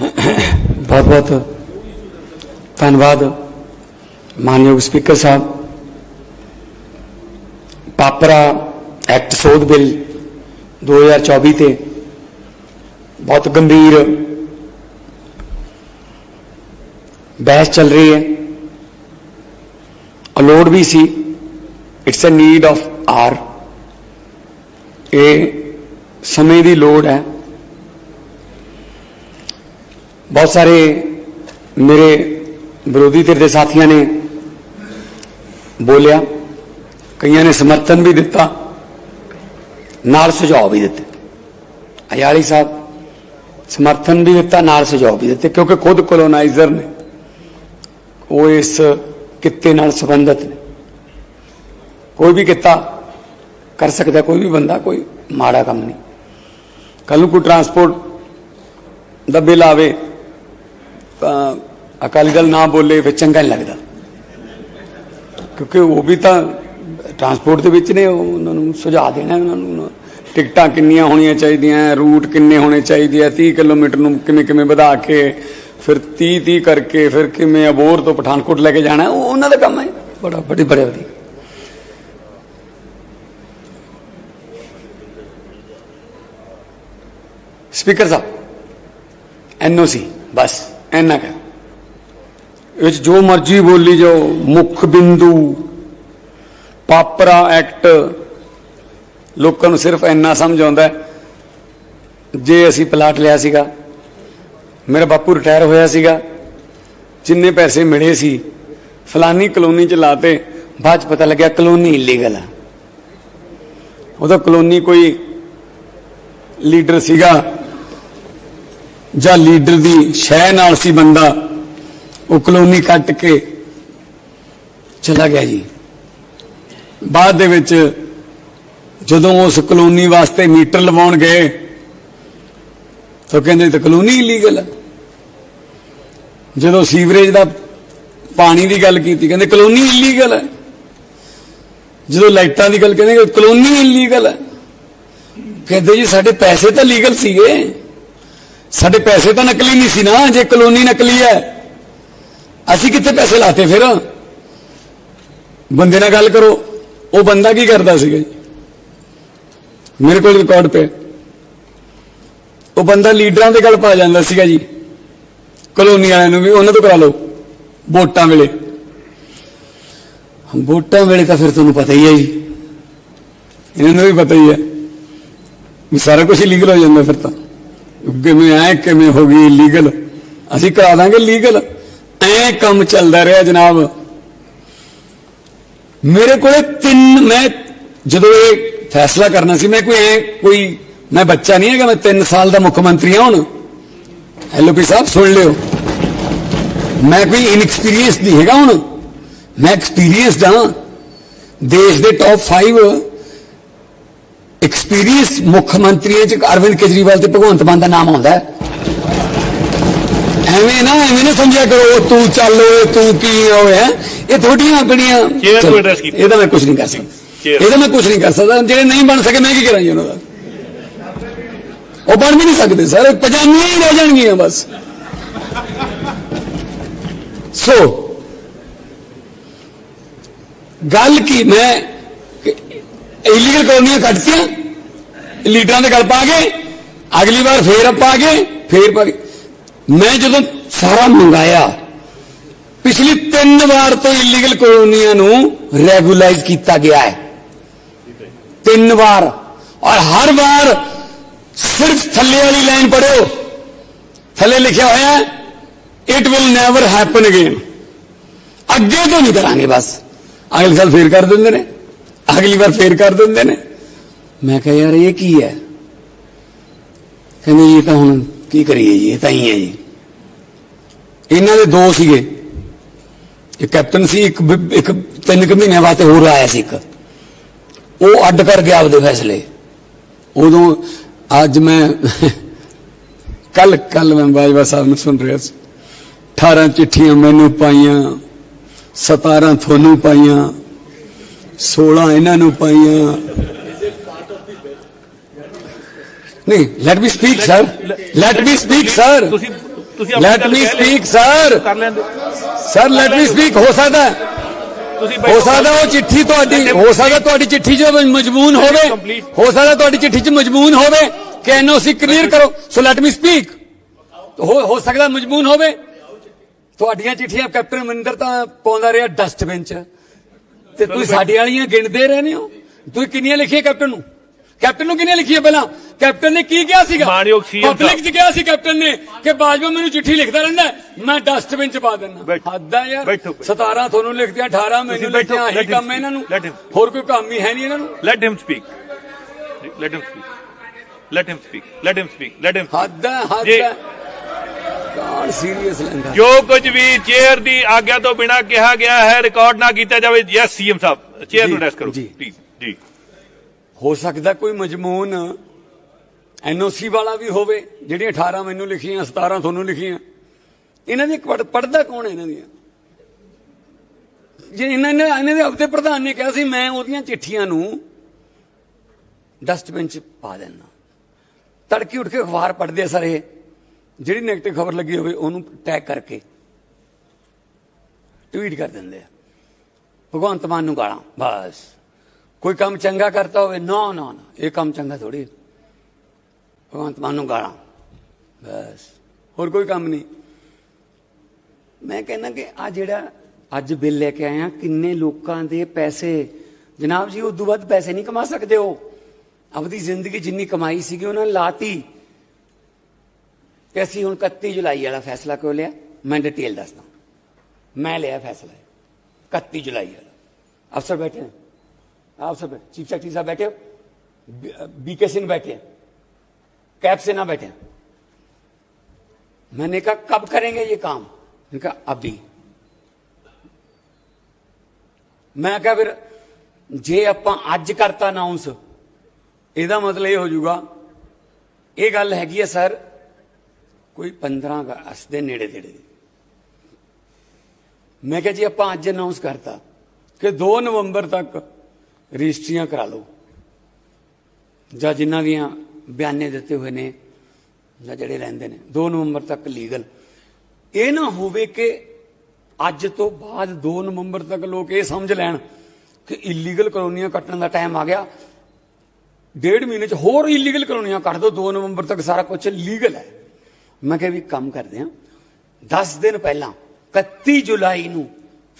ਬਹੁਤ ਬਹੁਤ ਧੰਨਵਾਦ ਮਾਨਯੋਗ ਸਪੀਕਰ ਸਾਹਿਬ ਪਾਪਰਾ ਐਕਟ ਸੋਧ ਬਿੱਲ 2024 ਤੇ ਬਹੁਤ ਗੰਭੀਰ ਬਹਿਸ ਚੱਲ ਰਹੀ ਹੈ ਅਲੋਡ ਵੀ ਸੀ it's a need of hour ਇਹ ਸਮੇਂ ਦੀ ਲੋੜ ਹੈ ਬਹੁਤ ਸਾਰੇ ਮੇਰੇ ਵਿਰੋਧੀ ਧਿਰ ਦੇ ਸਾਥੀਆਂ ਨੇ ਬੋਲਿਆ, ਕਈਆਂ ਨੇ ਸਮਰਥਨ ਵੀ ਦਿੱਤਾ, ਨਾਲ ਸੁਝਾਅ ਵੀ ਦਿੱਤੇ। ਅਯਾਲੀ ਸਾਹਿਬ ਸਮਰਥਨ ਵੀ ਦਿੱਤਾ, ਨਾਲ ਸੁਝਾਅ ਵੀ ਦਿੱਤੇ, ਕਿਉਂਕਿ ਖੁਦ ਕੋਲੋਨਾਈਜ਼ਰ ਨੇ। ਉਹ ਇਸ ਕਿੱਤੇ ਨਾਲ ਸੰਬੰਧਿਤ ਨੇ। ਕੋਈ ਵੀ ਕਿੱਤਾ ਕਰ ਸਕਦਾ, ਕੋਈ ਵੀ ਬੰਦਾ, ਕੋਈ ਮਾੜਾ ਕੰਮ ਨਹੀਂ। ਕੱਲ ਨੂੰ ਕੋਈ ਟਰਾਂਸਪੋਰਟ ਦਾ ਬਿੱਲ ਆਵੇ ਅਕਾਲੀ ਦਲ ਨਾ ਬੋਲੇ ਫਿਰ ਚੰਗਾ ਨਹੀਂ ਲੱਗਦਾ। ਕਿਉਂਕਿ ਉਹ ਵੀ ਤਾਂ ਟਰਾਂਸਪੋਰਟ ਦੇ ਵਿੱਚ ਨੇ, ਉਹ ਉਹਨਾਂ ਨੂੰ ਸੁਝਾਅ ਦੇਣਾ ਉਹਨਾਂ ਨੂੰ। ਟਿਕਟਾਂ ਕਿੰਨੀਆਂ ਹੋਣੀਆਂ ਚਾਹੀਦੀਆਂ ਰੂਟ ਕਿੰਨੇ ਹੋਣੇ ਚਾਹੀਦੇ ਆ 30 ਕਿਲੋਮੀਟਰ ਨੂੰ ਕਿਵੇਂ ਕਿਵੇਂ ਵਧਾ ਕੇ, ਫਿਰ 30 30 ਕਰਕੇ ਫਿਰ ਕਿਵੇਂ ਅਬੋਰ ਤੋਂ ਪਠਾਨਕੋਟ ਲੈ ਕੇ ਜਾਣਾ, ਉਹ ਉਹਨਾਂ ਦਾ ਕੰਮ ਹੈ। ਬੜਾ ਬੜੀ ਬੜੇ ਵਧੀਆ ਸਪੀਕਰ ਸਾਹਿਬ ਐਨਓਸੀ ਬਸ। ਇੰਨਾ ਕਰ ਇਹ 'ਚ ਜੋ ਮਰਜ਼ੀ ਬੋਲੀ ਜਾਓ, ਮੁੱਖ ਬਿੰਦੂ, ਪਾਪਰਾ ਐਕਟ, ਲੋਕਾਂ ਨੂੰ ਸਿਰਫ ਇੰਨਾ ਸਮਝ ਆਉਂਦਾ ਜੇ ਅਸੀਂ ਪਲਾਟ ਲਿਆ ਸੀਗਾ, ਮੇਰਾ ਬਾਪੂ ਰਿਟਾਇਰ ਹੋਇਆ ਸੀਗਾ, ਜਿੰਨੇ ਪੈਸੇ ਮਿਲੇ ਸੀ, ਫਲਾਨੀ ਕਲੋਨੀ ਚ ਲਾਤੇ, ਬਾਅਦ ਚ ਪਤਾ ਲੱਗਿਆ ਕਲੋਨੀ ਇਲੀਗਲ ਹੈ ਉਹਦਾ ਕਲੋਨੀ ਕੋਈ ਲੀਡਰ ਸੀਗਾ ਜਾਂ ਲੀਡਰ ਦੀ ਸ਼ਹਿ ਨਾਲ ਸੀ ਬੰਦਾ, ਉਹ ਕਲੋਨੀ ਕੱਟ ਕੇ ਚਲਾ ਗਿਆ ਜੀ। ਬਾਅਦ ਦੇ ਵਿੱਚ ਜਦੋਂ ਉਸ ਕਲੋਨੀ ਵਾਸਤੇ ਮੀਟਰ ਲਵਾਉਣ ਗਏ, ਤਾਂ ਕਹਿੰਦੇ ਇਹ ਤਾਂ ਕਲੋਨੀ ਇਲੀਗਲ ਹੈ ਜਦੋਂ ਸੀਵਰੇਜ ਦਾ ਪਾਣੀ ਦੀ ਗੱਲ ਕੀਤੀ, ਕਹਿੰਦੇ ਕਲੋਨੀ ਇਲੀਗਲ ਹੈ ਜਦੋਂ ਲਾਈਟਾਂ ਦੀ ਗੱਲ ਕਹਿੰਦੇ ਕਲੋਨੀ ਇਲੀਗਲ ਹੈ ਕਹਿੰਦੇ ਜੀ ਸਾਡੇ ਪੈਸੇ ਤਾਂ ਲੀਗਲ ਸੀਗੇ। ਸਾਡੇ ਪੈਸੇ ਤਾਂ ਨਕਲੀ ਨਹੀਂ ਸੀ ਨਾ, ਜੇ ਕਲੋਨੀ ਨਕਲੀ ਹੈ। ਅਸੀਂ ਕਿੱਥੇ ਪੈਸੇ ਲਾਤੇ ਫਿਰ? ਬੰਦੇ ਨਾਲ ਗੱਲ ਕਰੋ। ਉਹ ਬੰਦਾ ਕੀ ਕਰਦਾ ਸੀਗਾ ਜੀ? ਮੇਰੇ ਕੋਲ ਰਿਕਾਰਡ ਪਿਆ। ਉਹ ਬੰਦਾ ਲੀਡਰਾਂ ਦੇ ਗੱਲ ਪਾ ਜਾਂਦਾ ਸੀਗਾ ਜੀ। ਕਲੋਨੀ ਵਾਲਿਆਂ ਨੂੰ ਵੀ, ਉਹਨਾਂ ਤੋਂ ਕਰਾ ਲਓ। ਵੋਟਾਂ ਵੇਲੇ। ਵੋਟਾਂ ਵੇਲੇ ਤਾਂ ਫਿਰ ਤੁਹਾਨੂੰ ਪਤਾ ਹੀ ਹੈ ਜੀ। ਇਹਨਾਂ ਨੂੰ ਵੀ ਪਤਾ ਹੀ ਹੈ। ਵੀ ਸਾਰਾ ਕੁਝ ਲੀਗਲ ਹੋ ਜਾਂਦਾ ਫਿਰ ਤਾਂ। ਕਿਵੇਂ ਐ, ਕਿਵੇਂ ਹੋ ਗਈ ਲੀਗਲ? ਅਸੀਂ ਕਰਾ ਦਾਂਗੇ ਲੀਗਲ। ਐ ਕੰਮ ਚੱਲਦਾ ਰਿਹਾ ਜਨਾਬ। ਮੇਰੇ ਕੋਲੇ ਤਿੰਨ, ਮੈਂ ਜਦੋਂ ਇਹ ਫੈਸਲਾ ਕਰਨਾ ਸੀ, ਮੈਂ ਕੋਈ ਐ, ਕੋਈ, ਮੈਂ ਬੱਚਾ ਨਹੀਂ ਹੈਗਾ, ਮੈਂ 3 ਸਾਲ ਦਾ ਮੁੱਖ ਮੰਤਰੀ ਹਾਂ ਹੁਣ। ਐਲਓਪੀ ਸਾਹਿਬ, ਸੁਣ ਲਿਓ। ਮੈਂ ਕੋਈ ਇਨਐਕਸਪੀਰੀਅੰਸ ਨਹੀਂ ਹੈਗਾ ਹੁਣ। ਮੈਂ ਐਕਸਪੀਰੀਅੰਸਡ ਹਾਂ। ਦੇਸ਼ ਦੇ ਟੌਪ 5 ਐਕਸਪੀਰੀਅੰਸ ਮੁੱਖ ਮੰਤਰੀਆਂ ਚ ਅਰਵਿੰਦ ਕੇਜਰੀਵਾਲ ਤੇ ਭਗਵੰਤ ਮਾਨ ਦਾ ਨਾਮ ਆਉਂਦਾ ਐਵੇਂ ਨਾ ਐਵੇਂ ਨਾ ਸਮਝਿਆ ਕਰੋ ਤੂੰ ਚੱਲ ਓਏ ਤੂੰ ਕੀ ਹੋਇਆ ਇਹ ਥੋੜੀਆਂ ਆਪਣੀਆਂ। ਇਹਦਾ ਮੈਂ ਕੁਝ ਨਹੀਂ ਕਰ ਸਕਦਾ। ਇਹਦਾ ਮੈਂ ਕੁਝ ਨਹੀਂ ਕਰ ਸਕਦਾ। ਜਿਹੜੇ ਨਹੀਂ ਬਣ ਸਕੇ ਮੈਂ ਕੀ ਕਰਾਂ ਜੀ ਉਹਨਾਂ ਦਾ? ਉਹ ਬਣ ਵੀ ਨਹੀਂ ਸਕਦੇ ਸਰ ਪਜਾਮੀਆਂ ਹੀ ਰਹਿ ਜਾਣਗੀਆਂ ਬਸ। ਸੋ ਗੱਲ ਕੀ ਮੈਂ ਇਲੀਗਲ ਕਲੋਨੀਆਂ ਕੱਟਤੀਆਂ ਲੀਡਰਾਂ ਦੇ ਗੱਲ ਪਾ ਗਏ ਅਗਲੀ ਵਾਰ ਫੇਰ ਆਪਾਂ ਆ ਗਏ, ਫੇਰ ਪਾ ਗਏ ਮੈਂ ਜਦੋਂ ਸਾਰਾ ਮੰਗਾਇਆ, ਪਿਛਲੀ ਤਿੰਨ ਵਾਰ ਤੋਂ ਇਲੀਗਲ ਕਲੋਨੀਆਂ ਨੂੰ ਰੈਗੂਲਾਈਜ਼ ਕੀਤਾ ਗਿਆ ਹੈ। ਤਿੰਨ ਵਾਰ। ਔਰ ਹਰ ਵਾਰ ਸਿਰਫ ਥੱਲੇ ਵਾਲੀ ਲਾਈਨ ਪੜਿਓ ਥੱਲੇ ਲਿਖਿਆ ਹੋਇਆ ਹੈ it will never happen again ਅੱਗੇ ਤੋਂ ਨਹੀਂ ਕਰਾਂਗੇ ਬਸ। ਅਗਲੇ ਸਾਲ ਫੇਰ ਕਰ ਦਿੰਦੇ ਨੇ। ਅਗਲੀ ਵਾਰ ਫੇਰ ਕਰ ਦਿੰਦੇ ਨੇ। ਮੈਂ ਕਿਹਾ, ਯਾਰ ਇਹ ਕੀ ਹੈ? ਕਹਿੰਦੇ ਜੀ, ਇਹ ਤਾਂ ਹੁਣ ਕੀ ਕਰੀਏ ਜੀ, ਇਹ ਤਾਂ ਹੀ ਹੈ ਜੀ। ਇਹਨਾਂ ਦੇ ਦੋ ਸੀਗੇ। ਇੱਕ ਕੈਪਟਨ ਸੀ, ਇੱਕ ਇੱਕ ਤਿੰਨ ਕੁ ਮਹੀਨਿਆਂ ਵਾਸਤੇ ਹੋਰ ਆਇਆ ਸੀ ਇੱਕ। ਉਹ ਅੱਡ ਕਰ ਗਿਆ ਆਪਦੇ ਫੈਸਲੇ। ਉਦੋਂ ਅੱਜ ਮੈਂ ਕੱਲ ਕੱਲ ਮੈਂ ਬਾਜਵਾ ਸਾਹਿਬ ਨੂੰ ਸੁਣ ਰਿਹਾ ਸੀ। 18 ਚਿੱਠੀਆਂ ਮੈਨੂੰ ਪਾਈਆਂ 17 ਤੁਹਾਨੂੰ ਪਾਈਆਂ। 16 ਇਹਨਾਂ ਨੂੰ ਪਾਈਆਂ। ਨਹੀਂ let me speak sir let me speak sir ਤੁਸੀਂ ਤੁਸੀਂ ਆਪਣੀ let me. Speak sir sir let me speak ਹੋ। ਸਕਦਾ ਹੈ। ਸਕਦਾ ਉਹ ਚਿੱਠੀ ਤੁਹਾਡੀ ਹੋ ਸਕਦਾ ਤੁਹਾਡੀ ਚਿੱਠੀ 'ਚ ਮਜਮੂਨ ਹੋਵੇ. ਹੋ ਸਕਦਾ ਤੁਹਾਡੀ ਚਿੱਠੀ 'ਚ ਮਜਮੂਨ ਹੋਵੇ। ਕਿ ਐਨਓਸੀ ਕਲੀਅਰ ਕਰੋ। ਸੋ ਲੈਟ ਮੀ ਸਪੀਕ ਹੋ ਹੋ ਸਕਦਾ ਮਜਮੂਨ ਹੋਵੇ। ਤੁਹਾਡੀਆਂ ਚਿੱਠੀਆਂ ਕੈਪਟਨ ਅਮਰਿੰਦਰ ਤਾਂ ਪਾਉਂਦਾ ਰਿਹਾ ਡਸਟਬਿਨ 'ਚ। ਤੇ ਤੁਸੀਂ ਸਾਡੇ ਵਾਲੀਆਂ ਗਿਣਦੇ ਰਹਿੰਦੇ ਹੋ ਤੁਸੀਂ ਕਿੰਨੀਆਂ ਲਿਖੀਆਂ ਕੈਪਟਨ ਨੂੰ ਕੈਪਟਨ ਨੂੰ ਕਿੰਨੀਆਂ ਲਿਖੀਆਂ ਪਹਿਲਾਂ ਕੈਪਟਨ ਨੇ ਕੀ ਕਿਹਾ ਸੀਗਾ ਮਾਣਯੋਗ ਪਬਲਿਕ 'ਚ ਕਿਹਾ ਸੀ ਕੈਪਟਨ ਨੇ ਕਿ ਬਾਜਵਾ ਮੈਨੂੰ ਚਿੱਠੀ ਲਿਖਦਾ ਰਹਿੰਦਾ ਹੈ, ਮੈਂ ਡਸਟਬਿਨ 'ਚ ਪਾ ਦਿੰਦਾ ਬੈਠੋ। ਹੱਦ ਯਾਰ ਬੈਠੋ। 17 ਤੁਹਾਨੂੰ ਲਿਖਦਿਆਂ 18 ਮੈਨੂੰ ਬੈਠੋ, ਲਿਖਦਿਆਂ ਆਹੀ let him ਕੰਮ ਹੈ ਇਹਨਾਂ ਨੂੰ let him. ਹੋਰ ਕੋਈ ਕੰਮ ਹੀ ਹੈ ਨਹੀਂ ਇਹਨਾਂ ਨੂੰ Let him speak. Let him speak. Let him speak. Let him speak. Let him speak. ਹੱਦ ਹੱਦ ਜੀ। ਹੈ ਕੌਣ ਸੀਰੀਅਸ ਲੈਂਦਾ ਜੋ ਕੁਝ ਵੀ ਚੇਅਰ ਦੀ ਆਗਿਆ ਤੋਂ ਬਿਨਾ ਕਿਹਾ ਗਿਆ ਹੈ ਰਿਕਾਰਡ ਨਾ ਕੀਤਾ ਜਾਵੇ। ਯੈਸ ਸੀਐਮ ਸਾਹਿਬ ਚੇਅਰ ਨੂੰ ਰੈਸ ਕਰੋ ਜੀ। ਜੀ। ਹੋ ਸਕਦਾ ਕੋਈ ਮਜਮੂਨ ਐਨਓਸੀ ਵਾਲਾ ਵੀ ਹੋਵੇ ਜਿਹੜੀਆਂ 18 ਮੈਨੂੰ ਲਿਖੀਆਂ 17 ਤੁਹਾਨੂੰ ਲਿਖੀਆਂ। ਇਹਨਾਂ ਦੀ ਪੜਦਾ ਕੌਣ ਹੈ ਇਹਨਾਂ ਦੀਆਂ? ਜੇ ਇਹਨਾਂ ਨੇ ਇਹਨਾਂ ਦੇ ਹਫ਼ਤੇ ਪ੍ਰਧਾਨ ਨੇ ਕਿਹਾ ਸੀ ਮੈਂ ਉਹਦੀਆਂ ਚਿੱਠੀਆਂ ਨੂੰ ਡਸਟਬਿਨ ਚ ਪਾ ਦੇਣਾ ਤੜਕੀ ਉੱਠ ਕੇ ਅਖਬਾਰ ਪੜ੍ਹਦੇ ਆ ਸਾਰੇ। ਜਿਹੜੀ ਨੈਗੇਟਿਵ ਖਬਰ ਲੱਗੀ ਹੋਵੇ, ਉਹਨੂੰ ਟੈਗ ਕਰਕੇ ਟਵੀਟ ਕਰ ਦਿੰਦੇ ਆ। ਭਗਵੰਤ ਮਾਨ ਨੂੰ ਗਾਲਾਂ, ਬਸ। ਕੋਈ ਕੰਮ ਚੰਗਾ ਕਰਤਾ ਹੋਵੇ, ਨਾ ਨਾ ਨਾ, ਇਹ ਕੰਮ ਚੰਗਾ ਥੋੜੀ ਭਗਵੰਤ ਮਾਨ ਨੂੰ ਗਾਲਾਂ, ਬਸ। ਹੋਰ ਕੋਈ ਕੰਮ ਨਹੀਂ। ਮੈਂ ਕਹਿੰਦਾ ਕਿ ਆ ਜਿਹੜਾ ਅੱਜ ਬਿੱਲ ਲੈ ਕੇ ਆਇਆ ਕਿੰਨੇ ਲੋਕਾਂ ਦੇ ਪੈਸੇ, ਜਨਾਬ ਜੀ ਉਦੋਂ ਵੱਧ ਪੈਸੇ ਨਹੀਂ ਕਮਾ ਸਕਦੇ ਹੋ? ਆਪਣੀ ਜ਼ਿੰਦਗੀ ਜਿੰਨੀ ਕਮਾਈ ਸੀਗੀ, ਉਹਨਾਂ ਨੇ ਲਾਤੀ। ਤੇ ਅਸੀਂ ਹੁਣ 31 ਜੁਲਾਈ ਵਾਲਾ ਫੈਸਲਾ ਕਿਉਂ ਲਿਆ ਮੈਂ ਡਿਟੇਲ ਦੱਸਦਾ ਮੈਂ ਲਿਆ ਫੈਸਲਾ 31 ਜੁਲਾਈ ਵਾਲਾ ਅਫਸਰ ਬੈਠੇ हैं आप सब चीफ सेक्रेटरी साहब बैठे हो बीके सिंह बैठे हैं कैब से ना बैठे हैं। मैंने कहा कब करेंगे ये काम मैंने कहा अभी ਮੈਂ ਕਿਹਾ ਫਿਰ ਜੇ ਆਪਾਂ ਅੱਜ ਕਰਤਾ ਅਨਾਉਂਸ ਇਹਦਾ ਮਤਲਬ ਇਹ ਹੋ ਜਾਊਗਾ ਇਹ ਗੱਲ ਹੈਗੀ ਹੈ ਸਰ ਕੋਈ 15 ਅਗਸਤ ਦੇ ਨੇੜੇ ਤੇੜੇ ਦੀ। ਮੈਂ ਕਿਹਾ ਜੀ, ਆਪਾਂ ਅੱਜ ਅਨਾਉਂਸ ਕਰਤਾ ਕਿ 2 ਨਵੰਬਰ ਤੱਕ ਰਜਿਸਟਰੀਆਂ ਕਰਾ ਲਓ। ਜਾਂ ਜਿਨ੍ਹਾਂ ਦੀਆਂ ਬਿਆਨੇ ਦਿੱਤੇ ਹੋਏ ਨੇ, ਜਾਂ ਜਿਹੜੇ ਰਹਿੰਦੇ ਨੇ 2 ਨਵੰਬਰ ਤੱਕ ਲੀਗਲ ਇਹ ਨਾ ਹੋਵੇ ਕਿ ਅੱਜ ਤੋਂ ਬਾਅਦ 2 ਨਵੰਬਰ ਤੱਕ ਲੋਕ ਇਹ ਸਮਝ ਲੈਣ ਕਿ ਇਲੀਗਲ ਕਲੋਨੀਆਂ ਕੱਟਣ ਦਾ ਟਾਈਮ ਆ ਗਿਆ। ਡੇਢ ਮਹੀਨੇ ਚ ਹੋਰ ਇਲੀਗਲ ਕਲੋਨੀਆਂ ਕੱਟ ਦੋ 2 ਨਵੰਬਰ ਤੱਕ ਸਾਰਾ ਕੁਝ ਲੀਗਲ ਹੈ। ਮੈਂ ਕਿਹਾ ਵੀ ਕੰਮ ਕਰਦੇ ਆ 10 ਦਿਨ ਪਹਿਲਾਂ 31 ਜੁਲਾਈ ਨੂੰ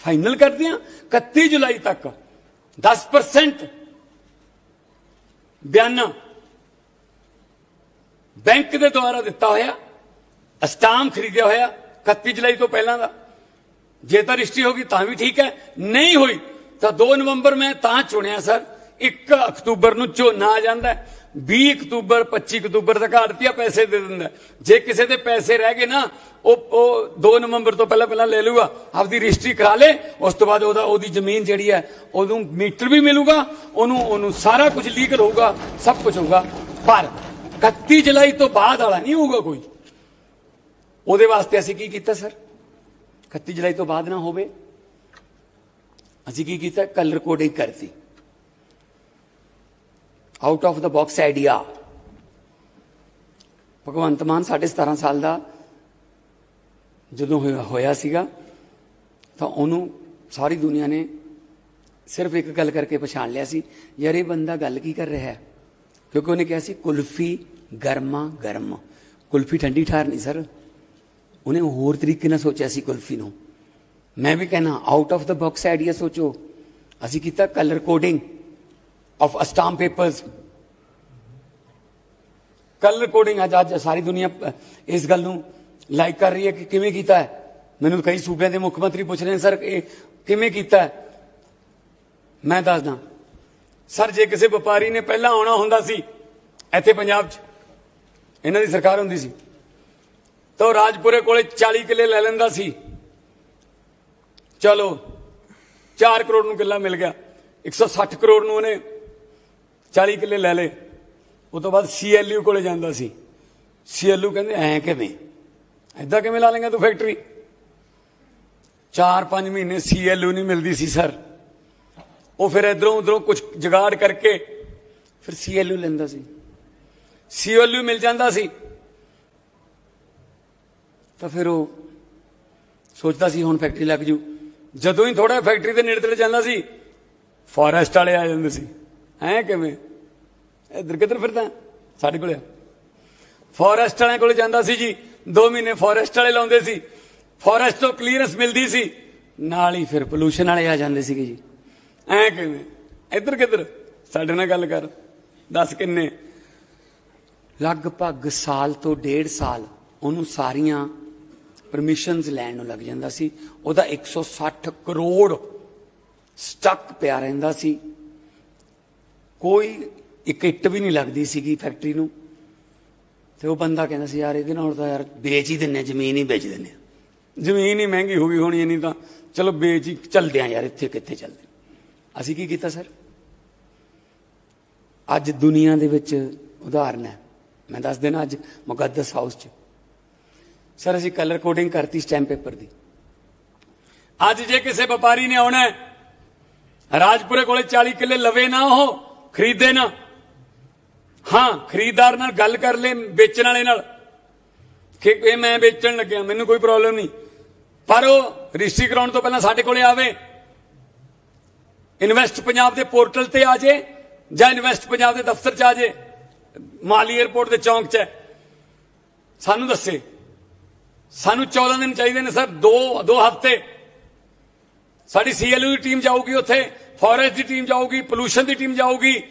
ਫਾਈਨਲ ਕਰਦੇ ਆ 31 ਜੁਲਾਈ ਤੱਕ 10% ਬਿਆਨਾ ਬੈਂਕ ਦੇ ਦੁਆਰਾ ਦਿੱਤਾ ਹੋਇਆ। ਅਸਟਾਮ ਖਰੀਦਿਆ ਹੋਇਆ 31 ਜੁਲਾਈ ਤੋਂ ਪਹਿਲਾਂ ਦਾ। ਜੇ ਤਾਂ ਰਜਿਸਟਰੀ ਹੋ ਗਈ ਤਾਂ ਵੀ ਠੀਕ ਹੈ। ਨਹੀਂ ਹੋਈ ਤਾਂ 2 ਨਵੰਬਰ ਮੈਂ ਤਾਂ ਚੁਣਿਆ, ਸਰ। 1 ਅਕਤੂਬਰ ਨੂੰ ਝੋਨਾ ਆ ਜਾਂਦਾ। 20 ਅਕਤੂਬਰ 25 ਅਕਤੂਬਰ ਤੱਕ ਆੜਤੀਆ ਪੈਸੇ ਦੇ ਦਿੰਦਾ। ਜੇ ਕਿਸੇ ਦੇ ਪੈਸੇ ਰਹਿ ਗਏ ਨਾ, ਉਹ ਉਹ 2 ਨਵੰਬਰ ਤੋਂ ਪਹਿਲਾਂ ਪਹਿਲਾਂ ਲੈ ਲੂਗਾ, ਆਪਦੀ ਰਜਿਸਟਰੀ ਕਰਾ ਲੇ, ਉਸ ਤੋਂ ਬਾਅਦ ਉਹਦਾ, ਉਹਦੀ ਜ਼ਮੀਨ ਜਿਹੜੀ ਹੈ, ਉਹਨੂੰ ਮੀਟਰ ਵੀ ਮਿਲੂਗਾ, ਉਹਨੂੰ ਉਹਨੂੰ ਸਾਰਾ ਕੁਝ ਲੀਗਲ ਹੋਊਗਾ ਸਭ ਕੁਝ ਹੋਊਗਾ। ਪਰ 31 ਜੁਲਾਈ ਤੋਂ ਬਾਅਦ ਵਾਲਾ ਨਹੀਂ ਹੋਊਗਾ ਕੋਈ। ਉਹਦੇ ਵਾਸਤੇ ਅਸੀਂ ਕੀ ਕੀਤਾ, ਸਰ? 31 ਜੁਲਾਈ ਤੋਂ ਬਾਅਦ ਨਾ ਹੋਵੇ। ਅਸੀਂ ਕੀ ਕੀਤਾ? ਕਲਰ ਕੋਡਿੰਗ ਕਰਤੀ। Out of the box idea Bhagwant Mann ਸਾਡੇ 17 ਸਾਲ ਦਾ ਜਦੋਂ ਹੋਇਆ- ਹੋਇਆ ਸੀਗਾ, ਤਾਂ ਉਹਨੂੰ ਸਾਰੀ ਦੁਨੀਆ ਨੇ ਸਿਰਫ ਇੱਕ ਗੱਲ ਕਰਕੇ ਪਛਾਣ ਲਿਆ ਸੀ, ਯਾਰ ਇਹ ਬੰਦਾ ਗੱਲ ਕੀ ਕਰ ਰਿਹਾ ਹੈ? ਕਿਉਂਕਿ ਉਹਨੇ ਕਿਹਾ ਸੀ, ਕੁਲਫੀ ਗਰਮਾ ਗਰਮ। ਕੁਲਫੀ ਠੰਡੀ ਠਾਰ ਨਹੀਂ, ਸਰ। ਉਹਨੇ ਹੋਰ ਤਰੀਕੇ ਨਾਲ ਸੋਚਿਆ ਸੀ ਕੁਲਫੀ ਨੂੰ। ਮੈਂ ਵੀ ਕਹਿਣਾ out of the box idea ਸੋਚੋ। ਅਸੀਂ ਕੀਤਾ ਕਲਰ ਕੋਡਿੰਗ ਆਫ ਅਸਟਾਮ ਪੇਪਰਸ ਕੱਲ ਕੋਡਿੰਗ ਅੱਜ ਅੱਜ ਸਾਰੀ ਦੁਨੀਆ ਇਸ ਗੱਲ ਨੂੰ ਲਾਈਕ ਕਰ ਰਹੀ ਹੈ ਕਿ ਕਿਵੇਂ ਕੀਤਾ ਹੈ? ਮੈਨੂੰ ਕਈ ਸੂਬਿਆਂ ਦੇ ਮੁੱਖ ਮੰਤਰੀ ਪੁੱਛ ਰਹੇ ਨੇ, ਸਰ, ਇਹ ਕਿਵੇਂ ਕੀਤਾ ਹੈ? ਮੈਂ ਦੱਸਦਾ, ਸਰ, ਜੇ ਕਿਸੇ ਵਪਾਰੀ ਨੇ ਪਹਿਲਾਂ ਆਉਣਾ ਹੁੰਦਾ ਸੀ, ਇੱਥੇ ਪੰਜਾਬ 'ਚ, ਇਹਨਾਂ ਦੀ ਸਰਕਾਰ ਹੁੰਦੀ ਸੀ, ਤਾਂ ਉਹ ਰਾਜਪੁਰੇ ਕੋਲੇ 40 ਕਿੱਲੇ ਲੈ ਲੈਂਦਾ ਸੀ। ਚਲੋ 4 ਕਰੋੜ ਨੂੰ ਕਿੱਲਾ ਮਿਲ ਗਿਆ 160 ਕਰੋੜ ਨੂੰ ਉਹਨੇ 40 ਕਿੱਲੇ ਲੈ ਲਏ। ਉਹ ਤੋਂ ਬਾਅਦ ਸੀਐਲਯੂ ਕੋਲੇ ਜਾਂਦਾ ਸੀ। ਸੀਐਲਯੂ ਕਹਿੰਦੇ, ਐ ਕਿਵੇਂ? ਐਦਾਂ ਕਿਵੇਂ ਲਾ ਲੇਗਾ ਤੂੰ ਫੈਕਟਰੀ 4-5 ਮਹੀਨੇ ਸੀਐਲਯੂ ਨਹੀਂ ਮਿਲਦੀ ਸੀ ਸਰ ਉਹ ਫਿਰ ਇਧਰੋਂ ਉਧਰੋਂ ਕੁਝ ਜਗਾੜ ਕਰਕੇ ਫਿਰ ਸੀਐਲਯੂ ਲੈਂਦਾ ਸੀ। ਸੀਐਲਯੂ ਮਿਲ ਜਾਂਦਾ ਸੀ। ਤਾਂ ਫਿਰ ਉਹ ਸੋਚਦਾ ਸੀ, ਹੁਣ ਫੈਕਟਰੀ ਲੱਗ ਜੂ। ਜਦੋਂ ਹੀ ਥੋੜਾ ਫੈਕਟਰੀ ਦੇ ਨੇੜੇ ਤੇੜੇ ਜਾਂਦਾ ਸੀ ਫੋਰੈਸਟ ਵਾਲੇ ਆ ਜਾਂਦੇ ਸੀ। ਐ ਕਿਵੇਂ? ਇੱਧਰ ਕਿੱਧਰ ਫਿਰਦਾ? ਸਾਡੇ ਕੋਲੇ ਫੋਰੈਸਟ ਵਾਲਿਆਂ ਕੋਲੇ ਜਾਂਦਾ ਸੀ ਜੀ। 2 ਮਹੀਨੇ ਫੋਰੈਸਟ ਵਾਲੇ ਲਾਉਂਦੇ ਸੀ। ਫੋਰੈਸਟ ਤੋਂ ਕਲੀਅਰੈਂਸ ਮਿਲਦੀ ਸੀ। ਨਾਲ ਹੀ ਫਿਰ ਪੋਲੂਸ਼ਨ ਵਾਲੇ ਆ ਜਾਂਦੇ ਸੀਗੇ ਜੀ। ਐ ਕਿਵੇਂ? ਇੱਧਰ ਕਿੱਧਰ? ਸਾਡੇ ਨਾਲ ਗੱਲ ਕਰ। ਦੱਸ ਕਿੰਨੇ? ਲਗਭਗ ਸਾਲ ਤੋਂ ਡੇਢ ਸਾਲ ਉਹਨੂੰ ਸਾਰੀਆਂ ਪਰਮਿਸ਼ਨਸ ਲੈਣ ਨੂੰ ਲੱਗ ਜਾਂਦਾ ਸੀ। ਉਹਦਾ 160 ਕਰੋੜ ਸਟੱਕ ਪਿਆ ਰਹਿੰਦਾ ਸੀ। ਕੋਈ ਇੱਕ ਇੱਟ ਵੀ ਨਹੀਂ ਲੱਗਦੀ ਸੀਗੀ ਫੈਕਟਰੀ ਨੂੰ। ਤੇ ਉਹ ਬੰਦਾ ਕਹਿੰਦਾ ਸੀ, ਯਾਰ, ਇਹਦੇ ਨਾਲ ਤਾਂ ਯਾਰ ਵੇਚ ਹੀ ਦਿੰਨੇ ਜ਼ਮੀਨ ਹੀ ਵੇਚ ਦਿੰਨੇ ਆ। ਜ਼ਮੀਨ ਹੀ ਮਹਿੰਗੀ ਹੋ ਗਈ ਹੋਣੀ ਇੰਨੀ ਤਾਂ। ਚਲੋ, ਵੇਚ ਹੀ ਚੱਲਦੇ ਆ ਯਾਰ, ਇੱਥੇ ਕਿੱਥੇ ਚੱਲਦੇ ਅਸੀਂ ਕੀ ਕੀਤਾ ਸਰ? ਅੱਜ ਦੁਨੀਆ ਦੇ ਵਿੱਚ ਉਦਾਹਰਨ ਹੈ। ਮੈਂ ਦੱਸ ਦੇਣਾ ਅੱਜ ਮੁਕੱਦਸ ਹਾਊਸ 'ਚ। ਸਰ, ਅਸੀਂ ਕਲਰ ਕੋਡਿੰਗ ਕਰਤੀ ਸਟੈਂਪ ਪੇਪਰ ਦੀ। ਅੱਜ ਜੇ ਕਿਸੇ ਵਪਾਰੀ ਨੇ ਆਉਣਾ ਰਾਜਪੁਰੇ ਕੋਲੇ 40 ਕਿੱਲੇ ਲਵੇ ਨਾ ਉਹ ਖਰੀਦੇ ਨਾ। ਹਾਂ, ਖਰੀਦਦਾਰ ਨਾਲ ਗੱਲ ਕਰ ਲੈ, ਵੇਚਣ ਵਾਲੇ ਨਾਲ। ਕਿ ਇਹ ਮੈਂ ਵੇਚਣ ਲੱਗਿਆ, ਮੈਨੂੰ ਕੋਈ ਪ੍ਰੋਬਲਮ ਨਹੀਂ। ਪਰ ਉਹ ਰਜਿਸਟਰੀ ਕਰਾਉਣ ਤੋਂ ਪਹਿਲਾਂ ਸਾਡੇ ਕੋਲੇ ਆਵੇ। ਇਨਵੈਸਟ ਪੰਜਾਬ ਦੇ ਪੋਰਟਲ ਤੇ ਆ ਜੇ, ਜਾਂ ਇਨਵੈਸਟ ਪੰਜਾਬ ਦੇ ਦਫ਼ਤਰ ਚ ਆ ਜੇ, ਮਾਲੀ 에ਅਰਪੋਰਟ ਦੇ ਚੌਂਕ 'ਚ ਸਾਨੂੰ ਦੱਸੇ। ਸਾਨੂੰ 14 ਦਿਨ ਚਾਹੀਦੇ ਨੇ, ਸਰ, ਦੋ ਦੋ ਹਫ਼ਤੇ। ਸਾਡੀ ਸੀਐਲਯੂ ਦੀ ਟੀਮ ਜਾਊਗੀ ਉੱਥੇ। ਫੋਰੈਸਟ ਦੀ ਟੀਮ ਜਾਊਗੀ, ਪੋਲੂਸ਼ਨ ਦੀ ਟੀਮ ਜਾਊਗੀ,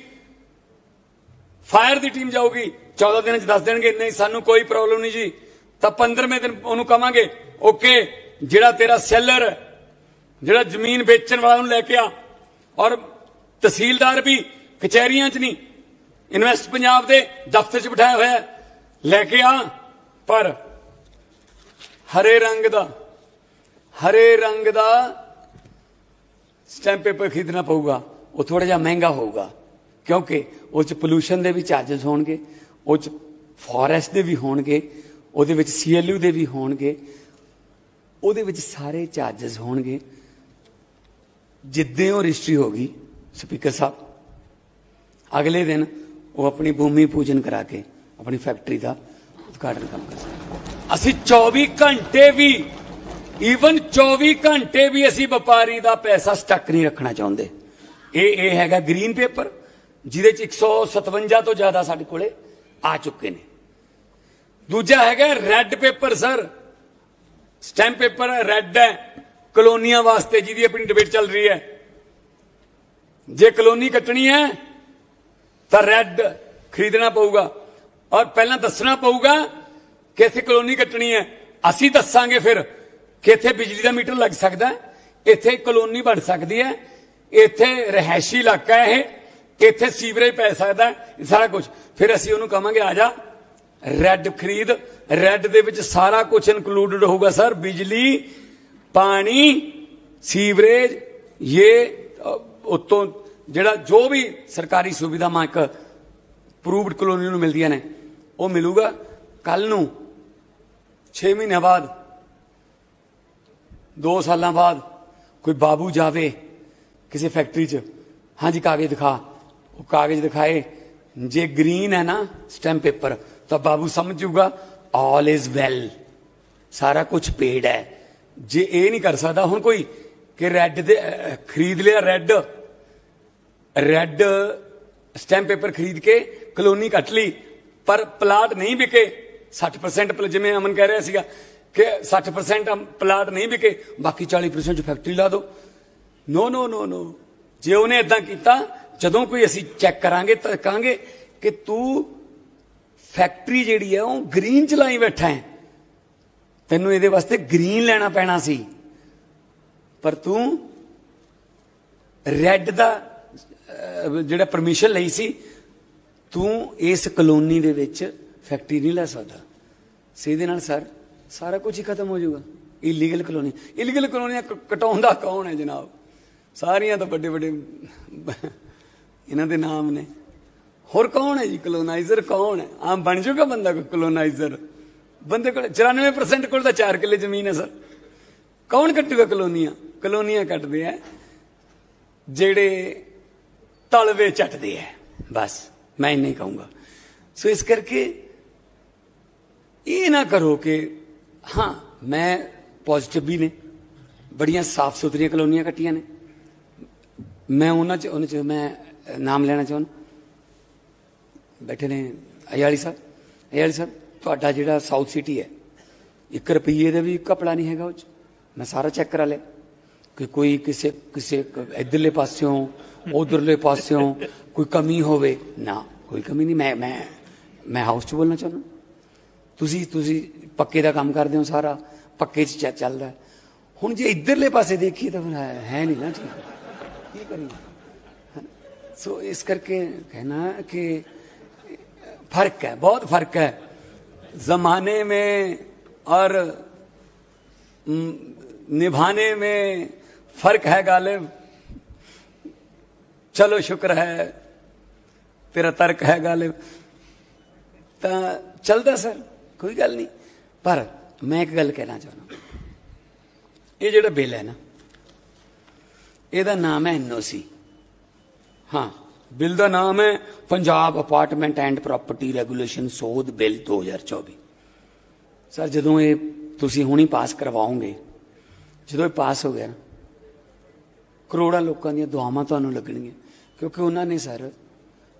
ਫਾਇਰ ਦੀ ਟੀਮ ਜਾਊਗੀ। 14 ਦਿਨਾਂ ਚ ਦੱਸ ਦੇਣਗੇ, ਨਹੀਂ, ਸਾਨੂੰ ਕੋਈ ਪ੍ਰੋਬਲਮ ਨਹੀਂ ਜੀ। ਤਾਂ 15ਵੇਂ ਦਿਨ ਉਹਨੂੰ ਕਵਾਂਗੇ, ਓਕੇ, ਜਿਹੜਾ ਤੇਰਾ ਸੈਲਰ, ਜਿਹੜਾ ਜ਼ਮੀਨ ਵੇਚਣ ਵਾਲਾ ਨੂੰ ਲੈ ਕੇ ਆ। ਔਰ ਤਹਿਸੀਲਦਾਰ ਵੀ ਕਚਹਿਰੀਆਂ 'ਚ ਨਹੀਂ, ਇਨਵੈਸਟ ਪੰਜਾਬ ਦੇ ਦਫ਼ਤਰ 'ਚ ਬਿਠਾਇਆ ਹੋਇਆ ਲੈ ਕੇ ਆ। ਪਰ ਹਰੇ ਰੰਗ ਦਾ, ਹਰੇ ਰੰਗ ਦਾ ਸਟੈਂਪ ਪੇਪਰ ਖਰੀਦਣਾ ਪਊਗਾ, ਉਹ ਥੋੜਾ ਜਿਹਾ ਮਹਿੰਗਾ ਹੋਊਗਾ। ਕਿਉਂਕਿ ਉਹ ਚ ਪੋਲੂਸ਼ਨ ਦੇ ਵੀ ਚਾਰजेस ਹੋਣਗੇ, ਉਹ ਚ ਫੋਰੈਸਟ ਦੇ ਵੀ ਹੋਣਗੇ, ਉਹਦੇ ਵਿੱਚ ਸੀਐਲਯੂ ਦੇ ਵੀ ਹੋਣਗੇ, ਉਹਦੇ ਵਿੱਚ ਸਾਰੇ ਚਾਰजेस ਹੋਣਗੇ। ਜਿੱਦਾਂ ਉਹ ਰਜਿਸਟਰੀ ਗਈ ਸਪੀਕਰ ਸਾਹਿਬ, ਅਗਲੇ ਦਿਨ ਉਹ ਆਪਣੀ ਭੂਮੀ ਪੂਜਨ ਕਰਾ ਕੇ ਆਪਣੀ ਫੈਕਟਰੀ ਦਾ ਉਦਘਾਟਨ ਕੰਮ ਕਰ ਸਕਦਾ ਅਸੀਂ 24 ਘੰਟੇ ਵੀ ਈਵਨ 24 ਘੰਟੇ ਵੀ ਅਸੀਂ ਵਪਾਰੀ ਦਾ ਪੈਸਾ ਸਟਕ ਨਹੀਂ ਰੱਖਣਾ ਚਾਹੁੰਦੇ। ਇਹ ਇਹ ਹੈਗਾ ਗ੍ਰੀਨ ਪੇਪਰ ਜਿਹਦੇ ਚ 157 ਤੋਂ ਜ਼ਿਆਦਾ ਸਾਡੇ ਕੋਲੇ ਆ ਚੁੱਕੇ ਨੇ। ਦੂਜਾ ਹੈਗਾ red paper sir stamp paper red ਹੈ। ਕਲੋਨੀਆਂ ਵਾਸਤੇ ਜਿਹਦੀ ਆਪਣੀ ਡਿਬੇਟ ਚੱਲ ਰਹੀ ਹੈ। ਜੇ ਕਲੋਨੀ ਕੱਟਣੀ ਹੈ, ਤਾਂ ਰੈੱਡ ਖਰੀਦਣਾ ਪਊਗਾ। ਔਰ ਪਹਿਲਾਂ ਦੱਸਣਾ ਪਊਗਾ ਕਿ ਇੱਥੇ ਕਲੋਨੀ ਕੱਟਣੀ ਹੈ। ਅਸੀਂ ਦੱਸਾਂਗੇ ਫਿਰ ਕਿ ਇੱਥੇ ਬਿਜਲੀ ਦਾ ਮੀਟਰ ਲੱਗ ਸਕਦਾ ਇੱਥੇ ਕਲੋਨੀ ਬਣ ਸਕਦੀ ਹੈ। ਇੱਥੇ ਰਹਿائشੀ ਇਲਾਕਾ ਹੈ ਇਹ। ਇੱਥੇ ਸੀਵਰੇਜ ਪੈ ਸਕਦਾ ਸਾਰਾ ਕੁਝ ਫਿਰ ਅਸੀਂ ਉਹਨੂੰ ਕਹਾਂਗੇ, ਆ ਜਾ, ਰੈੱਡ ਖਰੀਦ। ਰੈੱਡ ਦੇ ਵਿੱਚ ਸਾਰਾ ਕੁਝ ਇਨਕਲੂਡਡ ਹੋਊਗਾ, ਸਰ। ਬਿਜਲੀ, ਪਾਣੀ, ਸੀਵਰੇਜ ਇਹ ਉਤੋਂ ਜਿਹੜਾ ਜੋ ਵੀ ਸਰਕਾਰੀ ਸੁਵਿਧਾ ਇੱਕ ਪ੍ਰੂਵਡ ਕਲੋਨੀ ਨੂੰ ਮਿਲਦੀਆਂ ਨੇ, ਉਹ ਮਿਲੂਗਾ। ਕੱਲ ਨੂੰ 6 ਮਹੀਨੇ ਬਾਅਦ 2 ਸਾਲਾਂ ਬਾਅਦ ਕੋਈ ਬਾਬੂ ਜਾਵੇ ਕਿਸੇ ਫੈਕਟਰੀ 'ਚ, ਹਾਂਜੀ ਕਾਗਜ਼ ਦਿਖਾ। ਉਹ ਕਾਗਜ਼ ਦਿਖਾਏ। ਜੇ ਗ੍ਰੀਨ ਹੈ ਨਾ, ਸਟੈਂਪ ਪੇਪਰ, ਤਾਂ ਬਾਬੂ ਸਮਝ ਜਾਊਗਾ ਆਲ ਇਜ਼ ਵੈਲ ਸਾਰਾ ਕੁਝ ਪੇਡ ਹੈ। ਜੇ ਇਹ ਨਹੀਂ ਕਰ ਸਕਦਾ ਹੁਣ ਕੋਈ ਕਿ ਰੈੱਡ ਦੇ ਖਰੀਦ ਲਿਆ ਰੈੱਡ ਰੈੱਡ ਸਟੈਂਪ ਪੇਪਰ ਖਰੀਦ ਕੇ ਕਲੋਨੀ ਕੱਟ ਲਈ, ਪਰ ਪਲਾਟ ਨਹੀਂ ਵਿਕੇ। 60% ਜਿਵੇਂ ਅਮਨ ਕਹਿ ਰਿਹਾ ਸੀਗਾ ਕਿ 60% ਪਲਾਟ ਨਹੀਂ ਵਿਕੇ, ਬਾਕੀ 40% ਚ ਫੈਕਟਰੀ ਲਾ ਦਿਓ ਨੋ ਨੋ ਨੋ ਨੋ ਜੇ ਉਹਨੇ ਇਦਾਂ ਕੀਤਾ, ਜਦੋਂ ਕੋਈ ਅਸੀਂ ਚੈੱਕ ਕਰਾਂਗੇ ਤਾਂ ਕਹਾਂਗੇ ਕਿ ਤੂੰ ਫੈਕਟਰੀ ਜਿਹੜੀ ਹੈ ਉਹ ਗ੍ਰੀਨ ਚ ਲਾਈ ਬੈਠਾ ਹੈ। ਤੈਨੂੰ ਇਹਦੇ ਵਾਸਤੇ ਗ੍ਰੀਨ ਲੈਣਾ ਪੈਣਾ ਸੀ। ਪਰ ਤੂੰ ਰੈੱਡ ਦਾ ਜਿਹੜਾ ਪਰਮਿਸ਼ਨ ਲਈ ਸੀ, ਤੂੰ ਇਸ ਕਲੋਨੀ ਦੇ ਵਿੱਚ ਫੈਕਟਰੀ ਨਹੀਂ ਲੈ ਸਕਦਾ। ਸਿੱਧੇ ਨਾਲ ਸਰ ਸਾਰਾ ਕੁਝ ਹੀ ਖਤਮ ਹੋ ਜਾਊਗਾ। ਇਲੀਗਲ ਕਲੋਨੀ ਇਲੀਗਲ ਕਲੋਨੀਆਂ ਕਟਾਉਂਦਾ ਕੌਣ ਹੈ ਜਨਾਬ? ਸਾਰੀਆਂ ਤਾਂ ਵੱਡੇ ਵੱਡੇ ਇਹਨਾਂ ਦੇ ਨਾਮ ਨੇ। ਹੋਰ ਕੌਣ ਹੈ ਜੀ? ਕਲੋਨਾਈਜ਼ਰ ਕੌਣ ਹੈ? ਆਮ ਬਣ ਜਾਊਗਾ ਬੰਦਾ ਕੋਈ ਕਲੋਨਾਈਜ਼ਰ ਬੰਦੇ ਕੋਲ 94% ਕੋਲ ਤਾਂ 4 ਕਿੱਲੇ ਜ਼ਮੀਨ ਹੈ, ਸਰ। ਕੌਣ ਕੱਟੂਗਾ ਕਲੋਨੀਆਂ ਕਲੋਨੀਆਂ ਕੱਟਦੇ ਆ, ਜਿਹੜੇ ਤਲਵੇ ਚੱਟਦੇ ਆ। ਬਸ, ਮੈਂ ਇੰਨਾ ਕਹੂੰਗਾ। ਸੋ ਇਸ ਕਰਕੇ ਇਹ ਨਾ ਕਰੋ ਕਿ ਹਾਂ, ਮੈਂ ਪੋਜ਼ਿਟਿਵ ਵੀ ਨੇ। ਬੜੀਆਂ ਸਾਫ਼ ਸੁਥਰੀਆਂ ਕਲੋਨੀਆਂ ਕੱਟੀਆਂ ਨੇ। ਮੈਂ ਉਹਨਾਂ ਚ ਉਹਨਾਂ ਚ ਮੈਂ ਨਾਮ ਲੈਣਾ ਚਾਹੁੰਦਾ। ਬੈਠੇ ਨੇ ਅਯਾਲੀ ਸਾਹਿਬ। ਅਯਾਲੀ ਸਾਹਿਬ, ਤੁਹਾਡਾ ਜਿਹੜਾ ਸਾਊਥ ਸਿਟੀ ਹੈ 1 ਰੁਪਈਏ ਦਾ ਵੀ ਕਪੜਾ ਨਹੀਂ ਹੈਗਾ ਉਹ ਚ। ਮੈਂ ਸਾਰਾ ਚੈੱਕ ਕਰਾ ਲਿਆ। ਕਿ ਕੋਈ ਕਿਸੇ ਕਿਸੇ ਕ- ਇੱਧਰਲੇ ਪਾਸਿਓਂ, ਉਧਰਲੇ ਪਾਸਿਓਂ ਕੋਈ ਕਮੀ ਹੋਵੇ। ਨਾ, ਕੋਈ ਕਮੀ ਨਹੀਂ। ਮੈਂ ਮੈਂ ਮੈਂ ਹਾਊਸ ਚ ਬੋਲਣਾ ਚਾਹੁੰਦਾ। ਤੁਸੀਂ ਤੁਸੀਂ ਪੱਕੇ ਦਾ ਕੰਮ ਕਰਦੇ ਹੋ ਸਾਰਾ ਪੱਕੇ 'ਚ ਚ- ਚੱਲਦਾ ਹੈ। ਹੁਣ ਜੇ ਇਧਰਲੇ ਪਾਸੇ ਦੇਖੀਏ ਤਾਂ ਫਿਰ ਹੈ ਹੈ ਨਹੀਂ ਨਾ ਠੀਕ ਕੀ ਕਰੀਏ ਸੋ ਇਸ ਕਰਕੇ ਕਹਿਣਾ ਕਿ फर्क है बहुत फर्क है जमाने में और हम्म, निभाने में फर्क है गालिब चलो शुक्र है तेरा तर्क है गालिब ਤਾਂ ਚੱਲਦਾ ਸਰ ਕੋਈ ਗੱਲ ਨਹੀਂ। ਪਰ ਮੈਂ ਇੱਕ ਗੱਲ ਕਹਿਣਾ ਚਾਹੁੰਦਾ। ਇਹ ਜਿਹੜਾ ਬਿੱਲ ਹੈ ਨਾ, ਇਹਦਾ ਨਾਮ ਹੈ ਐਨਓਸੀ। ਹਾਂ, ਬਿੱਲ ਦਾ ਨਾਮ ਹੈ Punjab apartment and property regulation ਸੋਧ ਬਿੱਲ 2024 ਸਰ ਜਦੋਂ ਇਹ ਤੁਸੀਂ ਹੁਣੀ ਪਾਸ ਕਰਵਾਓਗੇ, ਜਦੋਂ ਇਹ ਪਾਸ ਹੋ ਗਿਆ ਨਾ ਕਰੋੜਾਂ ਲੋਕਾਂ ਦੀਆਂ ਦੁਆਵਾਂ ਤੁਹਾਨੂੰ ਲੱਗਣਗੀਆਂ। ਕਿਉਂਕਿ ਉਹਨਾਂ ਨੇ ਸਰ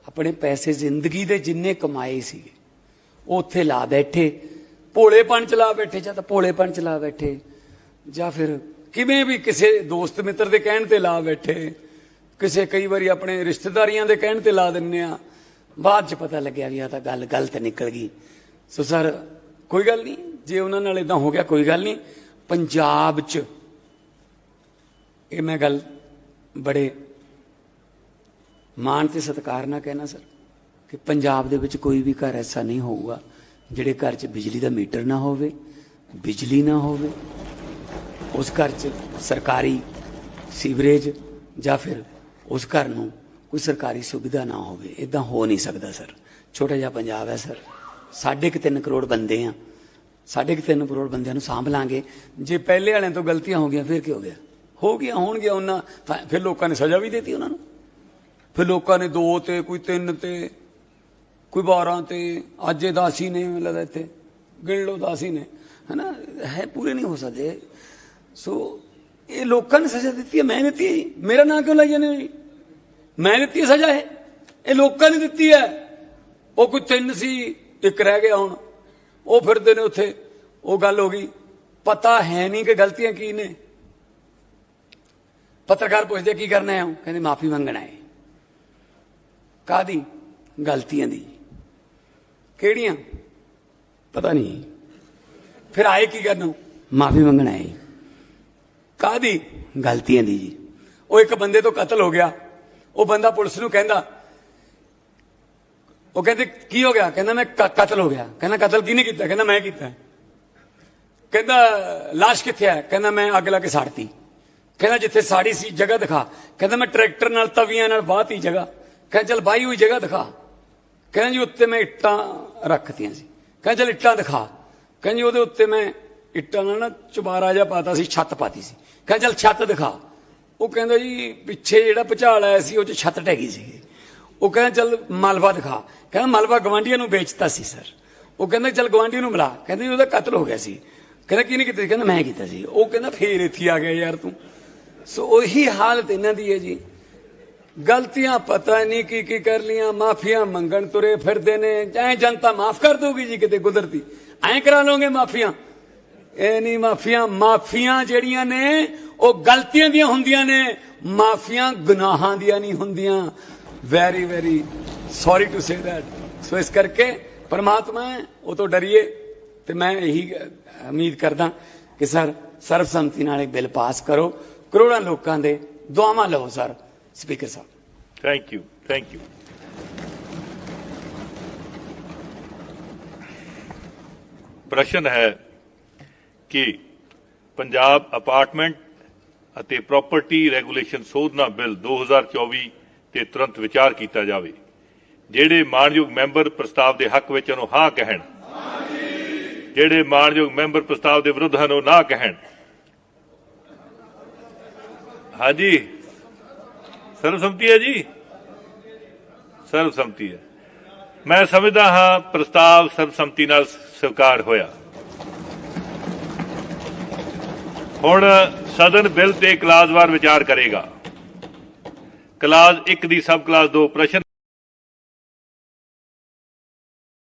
ਆਪਣੇ ਪੈਸੇ ਜ਼ਿੰਦਗੀ ਦੇ ਜਿੰਨੇ ਕਮਾਏ ਸੀਗੇ ਉੱਥੇ ਲਾ ਬੈਠੇ, ਭੋਲੇਪਣ ਚ ਲਾ ਬੈਠੇ ਜਾਂ ਤਾਂ ਭੋਲੇਪਣ ਚ ਲਾ ਬੈਠੇ, ਜਾਂ ਫਿਰ ਕਿਵੇਂ ਵੀ ਕਿਸੇ ਦੋਸਤ ਮਿੱਤਰ ਦੇ ਕਹਿਣ ਤੇ ਲਾ ਬੈਠੇ, ਕਿਸੇ ਕਈ ਵਾਰੀ ਆਪਣੇ ਰਿਸ਼ਤੇਦਾਰੀਆਂ ਦੇ ਕਹਿਣ ਤੇ ਲਾ ਦਿੰਨੇ ਆ, ਬਾਅਦ ਚ ਪਤਾ ਲੱਗਿਆ ਵੀ ਆ ਤਾਂ ਗੱਲ ਗਲਤ ਨਿਕਲ ਗਈ। ਸੋ ਸਰ, ਕੋਈ ਗੱਲ ਨਹੀਂ, ਜੇ ਉਹਨਾਂ ਨਾਲ ਇਦਾਂ ਹੋ ਗਿਆ ਕੋਈ ਗੱਲ ਨਹੀਂ, ਪੰਜਾਬ ਚ ਇਹ ਮੈਂ ਗੱਲ ਬੜੇ ਮਾਣ ਤੇ ਸਤਿਕਾਰ ਨਾਲ ਕਹਿਣਾ ਸਰ। ਕਿ ਪੰਜਾਬ ਦੇ ਵਿੱਚ ਕੋਈ ਵੀ ਘਰ ਐਸਾ ਨਹੀਂ ਹੋਊਗਾ ਜਿਹੜੇ ਘਰ 'ਚ ਬਿਜਲੀ ਦਾ ਮੀਟਰ ਨਾ ਹੋਵੇ, ਬਿਜਲੀ ਨਾ ਹੋਵੇ। ਉਸ ਘਰ 'ਚ ਸਰਕਾਰੀ ਸੀਵਰੇਜ ਜਾਂ ਫਿਰ ਉਸ ਘਰ ਨੂੰ ਕੋਈ ਸਰਕਾਰੀ ਸੁਵਿਧਾ ਨਾ ਹੋਵੇ। ਇਦਾਂ ਹੋ ਨਹੀਂ ਸਕਦਾ, ਸਰ। ਛੋਟਾ ਜਿਹਾ ਪੰਜਾਬ ਹੈ, ਸਰ। ਸਾਢੇ ਕੁ ਤਿੰਨ ਕਰੋੜ ਬੰਦੇ ਆ। ਸਾਢੇ ਕੁ ਤਿੰਨ ਕਰੋੜ ਬੰਦਿਆਂ ਨੂੰ ਸਾਂਭ ਲਾਂਗੇ। ਜੇ ਪਹਿਲੇ ਵਾਲਿਆਂ ਤੋਂ ਗਲਤੀਆਂ ਹੋ ਗਈਆਂ, ਫਿਰ ਕੀ ਹੋ ਗਿਆ? ਹੋ ਗਿਆ ਹੋਣਗੀਆਂ ਉਹਨਾਂ ਤਾਂ ਫਿਰ ਲੋਕਾਂ ਨੇ ਸਜ਼ਾ ਵੀ ਦਿੱਤੀ ਉਹਨਾਂ ਨੂੰ। ਫਿਰ ਲੋਕਾਂ ਨੇ ਦੋ ਤੇ, ਕੋਈ ਤਿੰਨ ਤੇ। ਕੋਈ 12 ਤੇ ਅੱਜ ਇਹ ਦਾਸੀ ਨੇ ਮੈਨੂੰ ਲੱਗਦਾ ਇੱਥੇ। ਗਿਣ ਲਓ ਦਾਸੀ ਨੇ। ਹਨਾ? ਹੈ ਪੂਰੇ ਨਹੀਂ ਹੋ ਸਕਦੇ। ਸੋ ਇਹ ਲੋਕਾਂ ਨੇ ਸਜ਼ਾ ਦਿੱਤੀ ਹੈ, ਮੈਂ ਦਿੱਤੀ ਹੈ ਜੀ। ਮੇਰਾ ਨਾਂ ਕਿਉਂ ਲਈ ਜਾਂਦੇ ਜੀ? ਮੈਂ ਦਿੱਤੀ ਹੈ ਸਜ਼ਾ ਇਹ। ਇਹ ਲੋਕਾਂ ਨੇ ਦਿੱਤੀ ਹੈ। ਉਹ ਕੋਈ ਤਿੰਨ ਸੀ, ਇੱਕ ਰਹਿ ਗਿਆ ਹੁਣ। ਉਹ ਫਿਰਦੇ ਨੇ ਉੱਥੇ। ਉਹ ਗੱਲ ਹੋ ਗਈ। ਪਤਾ ਹੈ ਨਹੀਂ ਕਿ ਗਲਤੀਆਂ ਕੀ ਨੇ। ਪੱਤਰਕਾਰ ਪੁੱਛਦੇ ਕੀ ਕਰਨਾ ਹੈ? ਉਹ ਕਹਿੰਦੇ, ਮਾਫੀ ਮੰਗਣਾ ਹੈ। ਕਾਦੀ ਗਲਤੀਆਂ ਦੀ। ਕਿਹੜੀਆਂ? ਪਤਾ ਨਹੀਂ। ਫਿਰ ਆਏ ਕੀ ਕਰਨ? ਮਾਫੀ ਮੰਗਣਾ ਹੈ ਕਾਦੀ ਗਲਤੀਆਂ ਦੀ ਜੀ। ਉਹ ਇੱਕ ਬੰਦੇ ਤੋਂ ਕਤਲ ਹੋ ਗਿਆ। ਉਹ ਬੰਦਾ ਪੁਲਿਸ ਨੂੰ ਕਹਿੰਦਾ, ਉਹ ਕਹਿੰਦੇ, ਕੀ ਹੋ ਗਿਆ? ਕਹਿੰਦਾ, ਮੈਂ ਕਤਲ ਹੋ ਗਿਆ। ਕਹਿੰਦਾ, ਕਤਲ ਕਿਹਨੇ ਕੀਤਾ? ਕਹਿੰਦਾ, ਮੈਂ ਕੀਤਾ। ਕਹਿੰਦਾ লাশ ਕਿੱਥੇ ਹੈ? ਕਹਿੰਦਾ, ਮੈਂ ਅੱਗ ਲਾ ਕੇ ਸਾੜਤੀ। ਕਹਿੰਦਾ, ਜਿੱਥੇ ਸਾੜੀ ਸੀ, ਜਗ੍ਹਾ ਦਿਖਾ। ਕਹਿੰਦਾ, ਮੈਂ ਟਰੈਕਟਰ ਨਾਲ ਤਵੀਆਂ ਨਾਲ ਬਾਹਤੀ ਜਗ੍ਹਾ। ਕਹਿੰਦਾ, ਚਲ ਬਾਈ ਹੋਈ ਜਗ੍ਹਾ ਦਿਖਾ। ਕਹਿੰਦਾ ਜੀ ਉੱਤੇ ਮੈਂ ਇੱਟਾਂ ਰੱਖਤੀਆਂ ਸੀ। ਕਹਿੰਦਾ ਚਲ ਇੱਟਾਂ ਦਿਖਾ। ਕਹਿੰਦਾ ਜੀ ਉਹਦੇ ਉੱਤੇ ਮੈਂ ਇੱਟਾਂ ਨਾਲ ਨਾ ਚੁਬਾਰਾ ਜਿਹਾ ਪਾਤਾ ਸੀ, ਛੱਤ ਪਾਤੀ ਸੀ। ਕਹਿੰਦਾ ਚਲ ਛੱਤ ਦਿਖਾ। ਉਹ ਕਹਿੰਦਾ ਜੀ ਪਿੱਛੇ ਜਿਹੜਾ ਭੁਚਾਲ ਆਇਆ ਸੀ, ਉਹ ਚ ਛੱਤ ਟਹਿ ਗਈ ਸੀ ਉਹ ਕਹਿੰਦਾ ਚਲ ਮਲਬਾ ਦਿਖਾ। ਕਹਿੰਦਾ ਮਲਬਾ ਗਵਾਂਢੀਆਂ ਨੂੰ ਵੇਚਤਾ ਸੀ, ਸਰ। ਉਹ ਕਹਿੰਦਾ ਚਲ ਗਵਾਂਢੀ ਨੂੰ ਮਿਲਾ। ਕਹਿੰਦਾ ਜੀ ਉਹਦਾ ਕਤਲ ਹੋ ਗਿਆ ਸੀ। ਕਹਿੰਦਾ ਕਿਹਨੇ ਕੀਤਾ ਸੀ? ਕਹਿੰਦਾ ਮੈਂ ਕੀਤਾ ਸੀ। ਉਹ ਕਹਿੰਦਾ ਫੇਰ ਇੱਥੇ ਆ ਗਿਆ ਯਾਰ ਤੂੰ। ਸੋ ਉਹੀ ਹਾਲਤ ਇਹਨਾਂ ਦੀ ਹੈ ਜੀ। ਗਲਤੀਆਂ ਪਤਾ ਨਹੀਂ ਕੀ ਕੀ ਕਰ ਲੀਆਂ ਮਾਫੀਆਂ ਮੰਗਣ ਤੁਰੇ ਫਿਰਦੇ ਨੇ। ਐ ਜਨਤਾ ਮਾਫ ਕਰ ਦੋਗੀ ਜੀ ਕਿਤੇ ਕੁਦਰਤੀ। ਐਂ ਕਰਾ ਲਓਗੇ ਮਾਫੀਆਂ? ਇਹ ਨਹੀਂ ਮਾਫੀਆਂ ਮਾਫੀਆਂ ਜਿਹੜੀਆਂ ਨੇ, ਉਹ ਗਲਤੀਆਂ ਦੀਆਂ ਹੁੰਦੀਆਂ ਨੇ। ਮਾਫੀਆਂ ਗੁਨਾਹਾਂ ਦੀਆਂ ਨਹੀਂ ਹੁੰਦੀਆਂ। Very very sorry to say that so ਇਸ ਕਰਕੇ ਪਰਮਾਤਮਾ ਉਹ ਤੋਂ ਡਰੀਏ। ਤੇ ਮੈਂ ਇਹੀ ਉਮੀਦ ਕਰਦਾ ਕਿ ਸਰ ਸਰਬਸੰਮਤੀ ਨਾਲ ਇਹ ਬਿੱਲ ਪਾਸ ਕਰੋ। ਕਰੋੜਾਂ ਲੋਕਾਂ ਦੇ ਦੁਆਵਾਂ ਲਓ ਸਰ। ਸਪੀਕਰ ਸਾਹਿਬ ਥੈਂਕ ਯੂ ਥੈਂਕ ਯੂ ਪ੍ਰਸ਼ਨ ਹੈ ਕਿ ਪੰਜਾਬ ਅਪਾਰਟਮੈਂਟ ਅਤੇ ਪ੍ਰਾਪਰਟੀ ਰੈਗੂਲੇਸ਼ਨ ਸੋਧਨਾ ਬਿੱਲ 2024 ਤੇ ਤੁਰੰਤ ਵਿਚਾਰ ਕੀਤਾ ਜਾਵੇ, ਜਿਹੜੇ ਮਾਨਯੋਗ ਮੈਂਬਰ ਪ੍ਰਸਤਾਵ ਦੇ ਹੱਕ ਵਿੱਚ ਉਹਨੂੰ ਹਾਂ ਕਹਿਣ। ਜਿਹੜੇ ਮਾਨਯੋਗ ਮੈਂਬਰ ਪ੍ਰਸਤਾਵ ਦੇ ਵਿਰੁੱਧ ਹਨ, ਉਹ ਨਾ ਕਹਿਣ। ਹਾਂਜੀ। ਸਰਬਸੰਮਤੀ ਹੈ ਜੀ। ਸਰਬਸੰਮਤੀ ਹੈ। ਮੈਂ ਸਮਝਦਾ ਹਾਂ ਪ੍ਰਸਤਾਵ ਸਰਬਸੰਮਤੀ ਨਾਲ ਸਵੀਕਾਰ ਹੋਇਆ। ਹੁਣ ਸਦਨ ਬਿੱਲ ਤੇ ਕਲਾਸਵਾਰ ਵਿਚਾਰ ਕਰੇਗਾ। ਕਲਾਸ 1 ਦੀ ਸਬ ਕਲਾਸ 2 ਪ੍ਰਸ਼ਨ